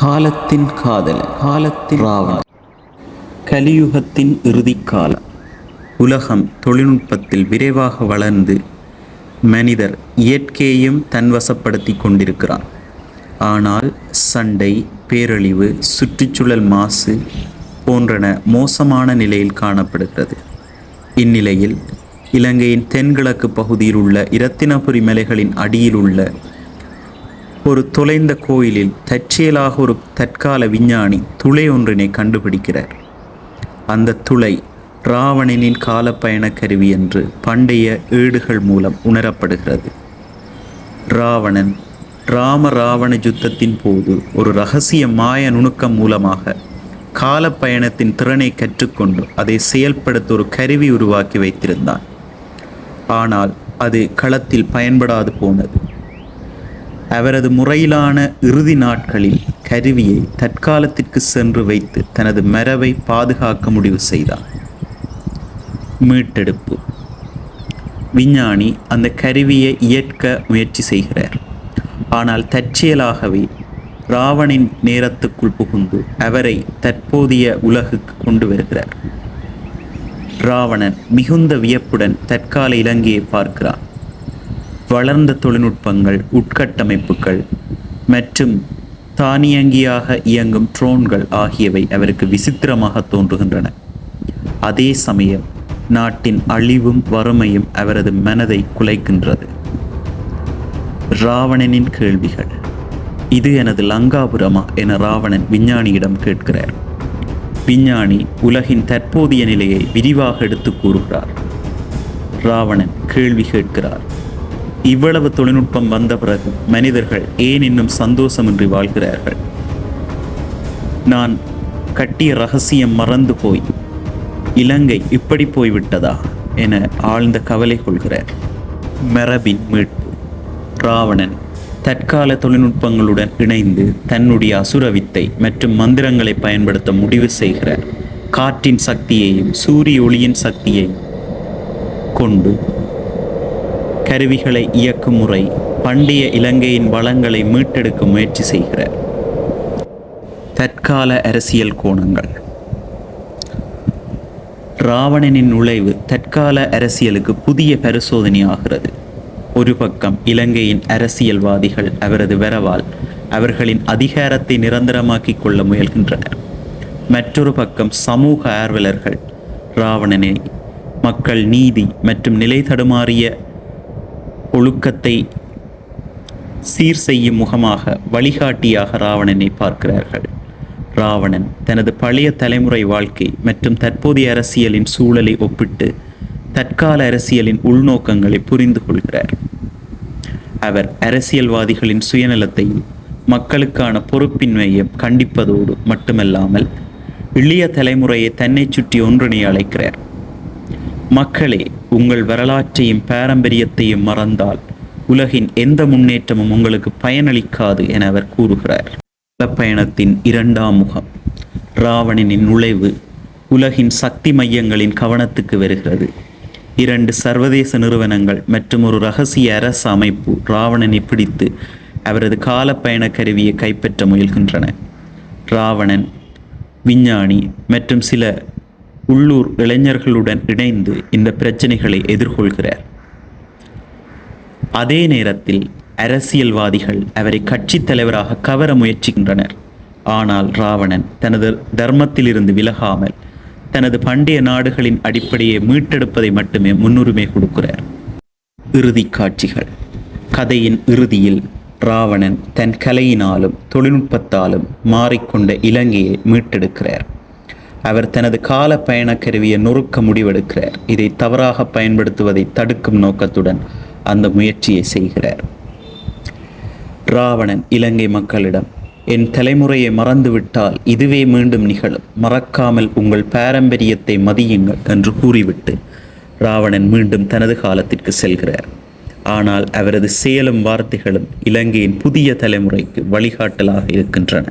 காலத்தின் காதல் காலத்தின் ராவணன். கலியுகத்தின் இறுதிக் காலம் உலகம் தொழில்நுட்பத்தில் விரைவாக வளர்ந்து மனிதர் இயற்கையையும் தன்வசப்படுத்தி கொண்டிருக்கிறான். ஆனால் சண்டை பேரழிவு சுற்றுச்சூழல் மாசு போன்றன மோசமான நிலையில் காணப்படுகிறது. இந்நிலையில் இலங்கையின் தென்கிழக்கு பகுதியில் உள்ள இரத்தினபுரி மலைகளின் அடியில் உள்ள ஒரு தொலைந்த கோயிலில் தற்செயலாக ஒரு தற்கால விஞ்ஞானி துளை ஒன்றினை கண்டுபிடிக்கிறார். அந்த துளை ராவணனின் காலப்பயண கருவி என்று பண்டைய ஏடுகள் மூலம் உணரப்படுகிறது. ராவணன் ராம ராவண யுத்தத்தின் போது ஒரு ரகசிய மாய நுணுக்கம் மூலமாக காலப்பயணத்தின் திறனை கற்றுக்கொண்டு அதை செயல்படுத்த ஒரு கருவி உருவாக்கி வைத்திருந்தான். ஆனால் அது களத்தில் பயன்படாது போனது. அவரது முறையிலான இறுதி நாட்களில் கருவியை தற்காலத்திற்கு சென்று வைத்து தனது மரபை பாதுகாக்க முடிவு செய்தார். மீட்டெடுப்பு. விஞ்ஞானி அந்த கருவியை இயற்க முயற்சி செய்கிறார். ஆனால் தற்செயலாகவே ராவணின் நேரத்துக்குள் புகுந்து அவரை தற்போதைய உலகுக்கு கொண்டு வருகிறார். ராவணன் மிகுந்த வியப்புடன் தற்கால இலங்கையை பார்க்கிறான். வளர்ந்த தொழில்நுட்பங்கள் உட்கட்டமைப்புகள் மற்றும் தானியங்கியாக இயங்கும் ட்ரோன்கள் ஆகியவை அவருக்கு விசித்திரமாக தோன்றுகின்றன. அதே சமயம் நாட்டின் அழிவும் வறுமையும் அவரது மனதை குலைக்கின்றது. ராவணனின் கேள்விகள். இது எனது லங்காபுரமா என ராவணன் விஞ்ஞானியிடம் கேட்கிறார். விஞ்ஞானி உலகின் தற்போதைய நிலையை விரிவாக எடுத்து கூறுகிறார். ராவணன் கேள்வி கேட்கிறார். இவ்வளவு தொழில்நுட்பம் வந்த பிறகு மனிதர்கள் ஏன் இன்னும் சந்தோஷமின்றி வாழ்கிறார்கள்? நான் கட்டிய ரகசியம் மறந்து போய் இலங்கை இப்படி போய்விட்டதா என ஆழ்ந்த கவலை கொள்கிறார் மரபின் மீட்பு. ராவணன் தற்கால தொழில்நுட்பங்களுடன் இணைந்து தன்னுடைய அசுரவித்தை மற்றும் மந்திரங்களை பயன்படுத்த முடிவு செய்கிறார். காற்றின் சக்தியையும் சூரிய ஒளியின் சக்தியையும் கொண்டு கருவிகளை இயக்கும் முறை பண்டைய இலங்கையின் வளங்களை மீட்டெடுக்க முயற்சி செய்கிறார் தற்கால அரசியல் கோணங்கள். ராவணனின் நுழைவு தற்கால அரசியலுக்கு புதிய பரிசோதனையாகிறது. ஒரு பக்கம் இலங்கையின் அரசியல்வாதிகள் அவரது வரவால் அவர்களின் அதிகாரத்தை நிரந்தரமாக்கிக் கொள்ள முயல்கின்றனர். மற்றொரு பக்கம் சமூக ஆர்வலர்கள் ராவணனை மக்கள் நீதி மற்றும் நிலை தடுமாறிய ஒழுக்கத்தை சீர் செய்யும் முகமாக வழிகாட்டியாக ராவணனை பார்க்கிறார்கள். ராவணன் தனது பழைய தலைமுறை வாழ்க்கை மற்றும் தற்போதைய அரசியலின் சூழலை ஒப்பிட்டு தற்கால அரசியலின் உள்நோக்கங்களை புரிந்து கொள்கிறார். அவர் அரசியல்வாதிகளின் சுயநலத்தையும் மக்களுக்கான பொறுப்பின்மையும் கண்டிப்பதோடு மட்டுமல்லாமல் இளைய தலைமுறையை தன்னை சுற்றி ஒன்றினை அழைக்கிறார். மக்களே உங்கள் வரலாற்றையும் பாரம்பரியத்தையும் மறந்தால் உலகின் எந்த முன்னேற்றமும் உங்களுக்கு பயனளிக்காது என அவர் கூறுகிறார். பயணத்தின் இரண்டாம் முகம். ராவணனின் நுழைவு உலகின் சக்தி மையங்களின் கவனத்துக்கு வருகிறது. இரண்டு சர்வதேச நிறுவனங்கள் மற்றும் ஒரு ரகசிய அரசு அமைப்பு ராவணனை பிடித்து அவரது காலப்பயண கருவியை கைப்பற்ற முயல்கின்றன. ராவணன் விஞ்ஞானி மற்றும் சில உள்ளூர் இளைஞர்களுடன் இணைந்து இந்த பிரச்சனைகளை எதிர்கொள்கிறார். அதே நேரத்தில் அரசியல்வாதிகள் அவரை கட்சித் தலைவராக கவர முயற்சிக்கின்றனர். ஆனால் ராவணன் தனது தர்மத்திலிருந்து விலகாமல் தனது பண்டைய நாடுகளின் அடிப்படையை மீட்டெடுப்பதை மட்டுமே முன்னுரிமை கொடுக்கிறார். இறுதி காட்சிகள். கதையின் இறுதியில் ராவணன் தன் கலையினாலும் தொழில்நுட்பத்தாலும் மாறிக்கொண்ட இலங்கையை மீட்டெடுக்கிறார். அவர் தனது கால பயண கருவியை நொறுக்க முடிவெடுக்கிறார். இதை தவறாக பயன்படுத்துவதை தடுக்கும் நோக்கத்துடன் அந்த முயற்சியை செய்கிறார். ராவணன் இலங்கை மக்களிடம் என் தலைமுறையை மறந்துவிட்டால் இதுவே மீண்டும் நிகழும். மறக்காமல் உங்கள் பாரம்பரியத்தை மதியுங்கள் என்று கூறிவிட்டு ராவணன் மீண்டும் தனது காலத்திற்கு செல்கிறார். ஆனால் அவரது செயலும் வார்த்தைகளும் இலங்கையின் புதிய தலைமுறைக்கு வழிகாட்டலாக இருக்கின்றன.